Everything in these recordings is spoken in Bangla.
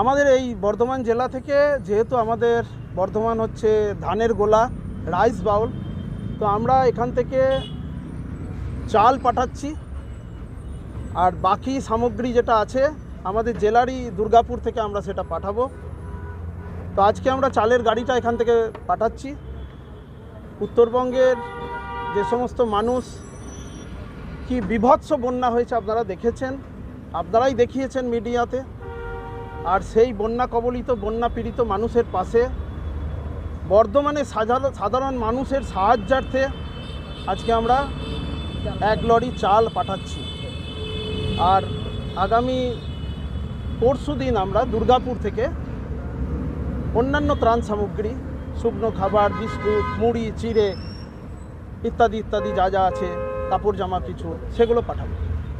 আমাদের এই বর্ধমান জেলা থেকে যেহেতু আমাদের বর্ধমান হচ্ছে ধানের গোলা, রাইস বাউল, তো আমরা এখান থেকে চাল পাঠাচ্ছি। আর বাকি সামগ্রী যেটা আছে, আমাদের জেলারই দুর্গাপুর থেকে আমরা সেটা পাঠাবো। তো আজকে আমরা চালের গাড়িটা এখান থেকে পাঠাচ্ছি। উত্তরবঙ্গের যে সমস্ত মানুষ, কি বিভৎস বন্যা হয়েছে আপনারা দেখেছেন। আপনারাই দেখিয়েছেন মিডিয়াতে। আর সেই বন্যা কবলিত, বন্যা পীড়িত মানুষের পাশে, বর্ধমানে সাধারণ মানুষের সাহায্যার্থে আজকে আমরা এক লরি চাল পাঠাচ্ছি। আর আগামী পরশু দিন আমরা দুর্গাপুর থেকে অন্যান্য ত্রাণ সামগ্রী, শুকনো খাবার, বিস্কুট, মুড়ি, চিড়ে ইত্যাদি ইত্যাদি যা যা আছে, কাপড় জামা কিছু, সেগুলো পাঠাবো।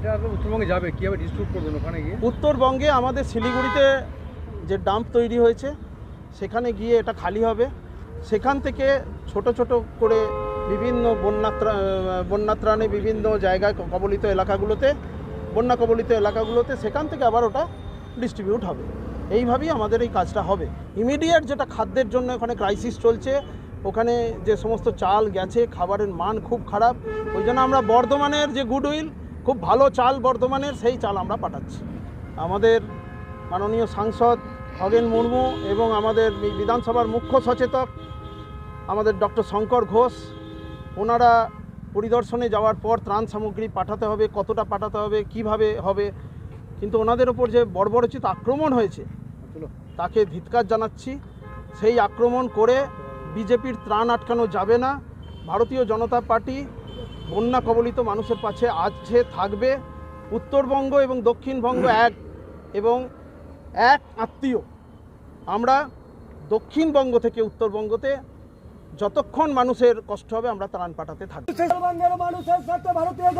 এটা উত্তরবঙ্গে যাবে, কীভাবে ডিস্ট্রিবিউট করবেন ওখানে গিয়ে? উত্তরবঙ্গে আমাদের শিলিগুড়িতে যে ডাম্প তৈরি হয়েছে, সেখানে গিয়ে এটা খালি হবে। সেখান থেকে ছোট ছোট করে বিভিন্ন বন্যাত্রা, বন্যাত্রাণে বিভিন্ন জায়গায় কবলিত এলাকাগুলোতে, বন্যা কবলিত এলাকাগুলোতে সেখান থেকে আবার ওটা ডিস্ট্রিবিউট হবে। এইভাবেই আমাদের এই কাজটা হবে। ইমিডিয়েট যেটা খাদ্যের জন্য ওখানে ক্রাইসিস চলছে, ওখানে যে সমস্ত চাল, গেছে, খাবারের মান খুব খারাপ, ওই জন্য আমরা বর্ধমানের যে গুডউইল খুব ভালো চাল বর্ধমানের সেই চাল আমরা পাঠাচ্ছি। আমাদের মাননীয় সাংসদ খগেন মুর্মু এবং আমাদের বিধানসভার মুখ্য সচেতক, আমাদের ডক্টর শঙ্কর ঘোষ, ওনারা পরিদর্শনে যাওয়ার পর ত্রাণ সামগ্রী পাঠাতে হবে, কতটা পাঠাতে হবে, কীভাবে হবে, কিন্তু ওনাদের ওপর যে বর্বরচিত আক্রমণ হয়েছে, তাকে ধিৎকার জানাচ্ছি। সেই আক্রমণ করে বিজেপির ত্রাণ আটকানো যাবে না। ভারতীয় জনতা পার্টি বন্যা কবলিত মানুষের পাশে আছে, থাকবে। উত্তরবঙ্গ এবং দক্ষিণবঙ্গ এক এবং এক আত্মীয়। আমরা দক্ষিণবঙ্গ থেকে উত্তরবঙ্গতে যতক্ষণ মানুষের কষ্ট হবে আমরা ত্রাণ পাঠাতে থাকব। ভারতীয়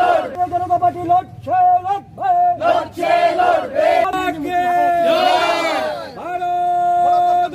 লড়বে জনতা পার্টি লড়ছে লড়বে লড়ছে লড়বে ভারত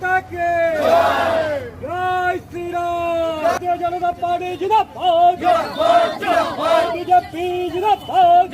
কেঁদে দাও বুঝতে হবে না কেঁদে দাও মাতা কে জয় শ্রীরাম। ভারতীয় জনতা পার্টি জিন্দাবাদ। বিজেপি জিন্দাবাদ।